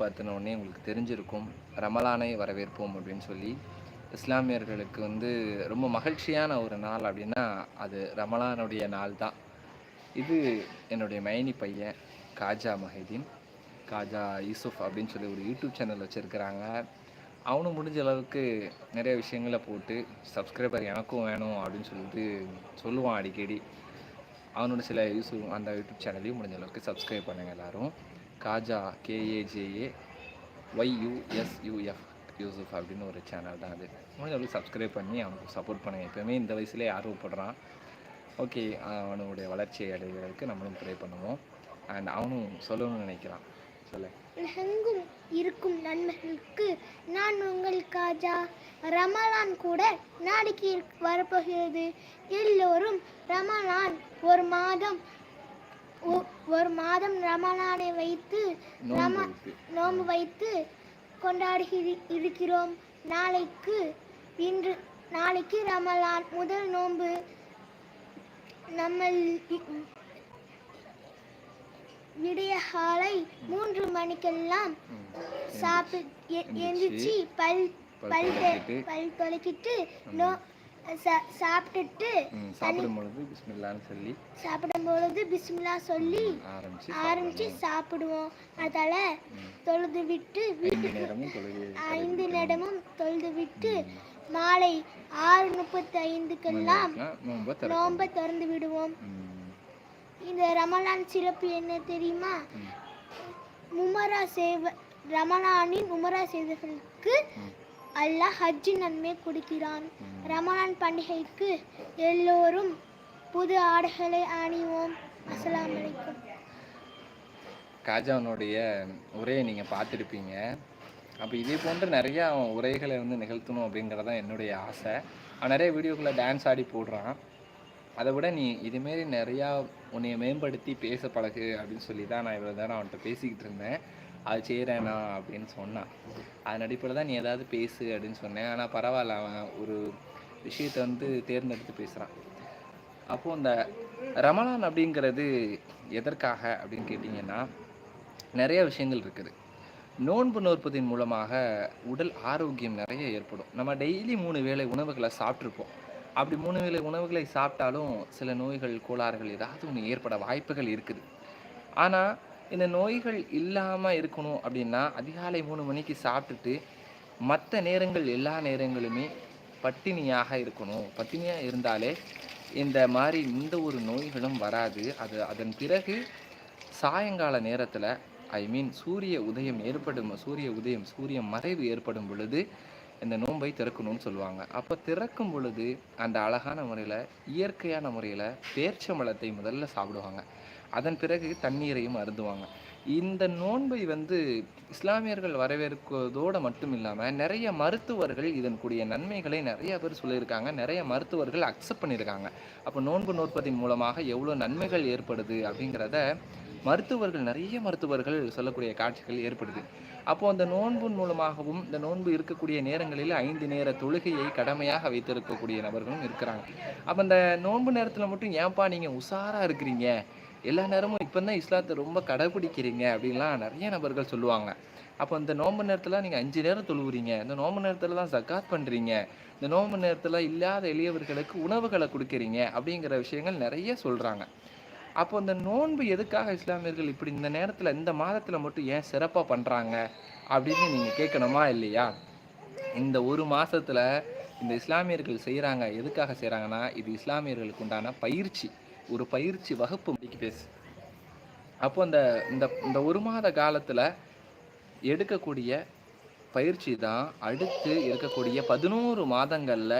பார்த்தின உடனே உங்களுக்கு தெரிஞ்சிருக்கும். ரமலானை வரவேற்போம் அப்படின்னு சொல்லி இஸ்லாமியர்களுக்கு வந்து ரொம்ப மகிழ்ச்சியான ஒரு நாள் அப்படின்னா அது ரமலானுடைய நாள் தான். இது என்னுடைய மைனி பையன் காஜா மஹிதீன். காஜா யூசுஃப் அப்படின்னு சொல்லி ஒரு யூடியூப் சேனல் வச்சுருக்கிறாங்க. அவனும் முடிஞ்ச அளவுக்கு நிறைய விஷயங்களை போட்டு சப்ஸ்கிரைபர் எனக்கும் வேணும் அப்படின்னு சொல்லிட்டு சொல்லுவான் அடிக்கடி. அவனோட சில யூஸ் அந்த யூடியூப் சேனலையும் முடிஞ்ச அளவுக்கு சப்ஸ்கிரைப் பண்ணுங்கள் எல்லோரும். காஜா கேஏஜேஏ ஒய்யூஎஸ்யூஎஃப் யூசுஃப் அப்படின்னு ஒரு சேனல் தான் அது. முடிஞ்ச அளவுக்கு சப்ஸ்கிரைப் பண்ணி அவனுக்கு சப்போர்ட் பண்ணுங்க எப்போவுமே இந்த வயசுலேயே ஆர்வப்படுறான். ஓகே அவனுடைய வளர்ச்சியை அடைவதற்கு நம்மளும் ப்ரே பண்ணுவோம். அண்ட் அவனும் சொல்லணும்னு நினைக்கிறான். சொல்லு. எங்கும் இருக்கும் நண்பர்களுக்கு நான் உங்கள் காஜா ரமலான் கூட நாளைக்கு வரப்போகிறது. எல்லோரும் ரமலான் ஒரு மாதம் ஒரு மாதம் ரமலானை வைத்து ரம வைத்து. நோன்பு வைத்து கொண்டாடுகிறி இருக்கிறோம் நாளைக்கு இன்று நாளைக்கு ரமலான் முதல் நோன்பு நம்ம விடிய காலை மூன்று மணிக்கெல்லாம். சாப்பிட்டு எந்திரிச்சு, பல் பல் பல் துலக்கிட்டு, நோ சாப்பிட்டுட்டு சாப்பிடும் பொழுது பிஸ்மில்லான்னு சொல்லி. சாப்பிடும் பொழுது பிஸ்மில்லா சொல்லி ஆரம்பிச்சு ஆரம்பிச்சு சாப்பிடுவோம். அதால தொழுது விட்டு வீட்டுக்கு ஐந்து நேரமும் தொழுது விட்டு மாலை ஆறு முப்பத்தி ஐந்துக்கெல்லாம் நோன்பை திறந்து விடுவோம். இந்த ரமலான் சிறப்பு என்ன தெரியுமா? உமரா செய்வ ரமலானின் உமரா செய்தவர்களுக்கு அல்லாஹ் ஹஜ்ஜி நன்மை கொடுக்கிறான். ம். ரமலான் பண்டிகைக்கு எல்லோரும் புது ஆடைகளை அணிவோம். அஸ்லாம் வலைக்கம் காஜாவனுடைய உரையை நீங்கள் பார்த்துருப்பீங்க. அப்போ இதே போன்ற நிறையா அவன் உரைகளை வந்து நிகழ்த்தணும் அப்படிங்கிறதான் என்னுடைய ஆசை. அவன் நிறைய வீடியோக்குள்ளே டான்ஸ் ஆடி போடுறான். அதை விட நீ இதுமாரி நிறையா உன்னைய மேம்படுத்தி பேச பழகு அப்படின்னு சொல்லி தான் நான் இவ்வளோ நேரம் அவன்கிட்ட பேசிக்கிட்டு இருந்தேன். அது செய்கிறேண்ணா அப்படின்னு சொன்னான். அதன் அடிப்படையில் தான் நீ ஏதாவது பேசு அப்படின்னு சொன்னேன். ஆனால் பரவாயில்ல அவன் ஒரு விஷயத்தை வந்து தேர்ந்தெடுத்து பேசுகிறான் அப்போது இந்த ரமலான் அப்படிங்கிறது எதற்காக அப்படின்னு கேட்டிங்கன்னா நிறைய விஷயங்கள் இருக்குது. நோன்பு நோற்பதின் மூலமாக உடல் ஆரோக்கியம் நிறைய ஏற்படும். நம்ம டெய்லி மூணு வேளை உணவுகளை சாப்பிட்ருப்போம் அப்படி மூணு வேளை உணவுகளை சாப்பிட்டாலும் சில நோய்கள் கோளாறுகள் ஏதாவது ஒன்று ஏற்பட வாய்ப்புகள் இருக்குது. ஆனால் இந்த நோய்கள் இல்லாமல் இருக்கணும் அப்படின்னா அதிகாலை மூணு மணிக்கு சாப்பிட்டுட்டு மற்ற நேரங்கள் எல்லா நேரங்களுமே பட்டினியாக இருக்கணும். பட்டினியாக இருந்தாலே இந்த மாதிரி எந்த ஒரு நோய்களும் வராது. அது அதன் பிறகு சாயங்கால நேரத்தில் ஐ மீன் சூரிய உதயம் ஏற்படும் சூரிய உதயம் சூரிய மறைவு ஏற்படும் பொழுது இந்த நோன்பை திறக்கணும்னு சொல்லுவாங்க. அப்போ திறக்கும் பொழுது அந்த அழகான முறையில் இயற்கையான முறையில் பேர்ச்சம்பழத்தை முதல்ல சாப்பிடுவாங்க. அதன் பிறகு தண்ணீரையும் அருந்துவாங்க. இந்த நோன்பை வந்து இஸ்லாமியர்கள் வரவேற்குவதோடு மட்டும் இல்லாமல் நிறைய மருத்துவர்கள் இதன் கூடிய நன்மைகளை நிறைய பேர் சொல்லியிருக்காங்க நிறைய மருத்துவர்கள் அக்செப்ட் பண்ணியிருக்காங்க. அப்போ நோன்பு நோற்பதின் மூலமாக எவ்வளோ நன்மைகள் ஏற்படுது அப்படிங்கிறத மருத்துவர்கள் நிறைய மருத்துவர்கள் சொல்லக்கூடிய காட்சிகள் ஏற்படுது. அப்போது அந்த நோன்பின் மூலமாகவும் இந்த நோன்பு இருக்கக்கூடிய நேரங்களில் ஐந்து நேர தொழுகையை கடமையாக வைத்திருக்கக்கூடிய நபர்களும் இருக்கிறாங்க. அப்போ அந்த நோன்பு நேரத்தில் மட்டும் ஏன்பா நீங்கள் உஷாராக இருக்கிறீங்க? எல்லா நேரமும் இப்போ தான் இஸ்லாத்தை ரொம்ப கடைபிடிக்கிறீங்க அப்படின்லாம் நிறைய நபர்கள் சொல்லுவாங்க. அப்போ இந்த நோம்பு நேரத்தில் நீங்கள் அஞ்சு நேரம் தொழுவுறீங்க. இந்த நோம்பு நேரத்தில் தான் ஜக்காத் பண்ணுறீங்க இந்த நோம்பு நேரத்தில் இல்லாத எளியவர்களுக்கு உணவுகளை கொடுக்குறீங்க அப்படிங்கிற விஷயங்கள் நிறைய சொல்கிறாங்க அப்போ இந்த நோன்பு எதுக்காக இஸ்லாமியர்கள் இப்படி இந்த நேரத்தில் இந்த மாதத்தில் மட்டும் ஏன் சிறப்பாக பண்ணுறாங்க அப்படின்னு நீங்கள் கேட்கணுமா இல்லையா? இந்த ஒரு மாதத்தில் இந்த இஸ்லாமியர்கள் செய்கிறாங்க எதுக்காக செய்கிறாங்கன்னா இது இஸ்லாமியர்களுக்கு உண்டான பயிற்சி. ஒரு பயிற்சி வகுப்பு முடிக்க பேசு. அப்போ அந்த இந்த இந்த ஒரு மாத காலத்தில் எடுக்கக்கூடிய பயிற்சி தான் அடுத்து இருக்கக்கூடிய பதினோரு மாதங்களில்